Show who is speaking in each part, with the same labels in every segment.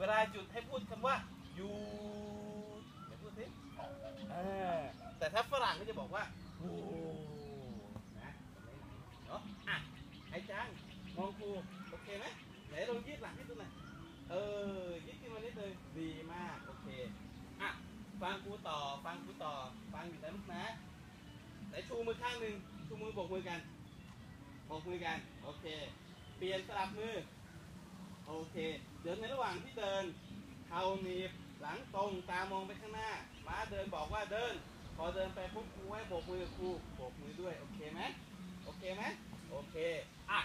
Speaker 1: เวลาหยุดให้พูดคำว่าหยุดไหนพูดสิเออแต่ถ้าฝรั่งก็จะบอกว่าโอ้นะเนาะอะไอ้จังมองครูโอเคไหมไหนลองยืดหลังให้ดูหน่อยเออยืดขึ้นมานิดนึงดีมากโอเคอะฟังครูต่อฟังครูต่อฟังอยู่นะลูกนะไหนชูมือข้างหนึ่งชูมือโบกมือกันโบกมือกัน โอเค เปลี่ยนสลับมือ โอเค เดี๋ยวในระหว่างที่เดินเท้าหนีบหลังตรงตามองไปข้างหน้า ม้าเดินบอกว่าเดิน พอเดินไปปุ๊บครูให้โบกมือกับครูโบกมือด้วย โอเคไหมโอเคไหมโอเค อะ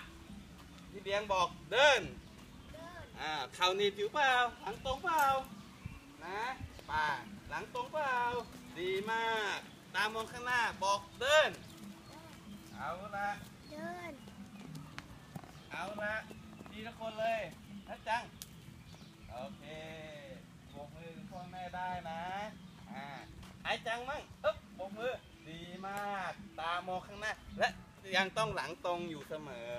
Speaker 1: พี่เลี้ยงบอกเดินอ่าเข่าหนีบอยู่เปล่า หลังตรงเปล่า นะป่าหลังตรงเปล่า ดีมาก ตามองข้างหน้าบอกเดิน เอาละ
Speaker 2: เดิน
Speaker 1: เอาละทีละคนเลยนะจัง โอเคโบกมือกับพ่อแม่ ได้นะอ่าไอ้จังมั่งอึ๊บโบกมือ ดีมาก ตามองข้างหน้า และยังต้องหลังตรงอยู่เสมอ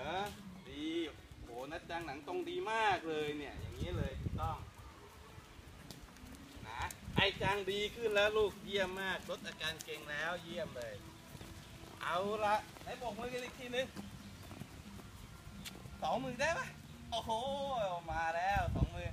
Speaker 1: ดีโหนัดจังหลังตรงดีมากเลยเนี่ย อย่างนี้เลยต้องนะไอ้จังดีขึ้นแล้วลูกเยี่ยมมากลดอาการเกร็งแล้วเยี่ยมเลย เอาละไหนโบกมือกันอีกทีนึงสองมือได้ปะโอ้โหมาแล้วสองมือ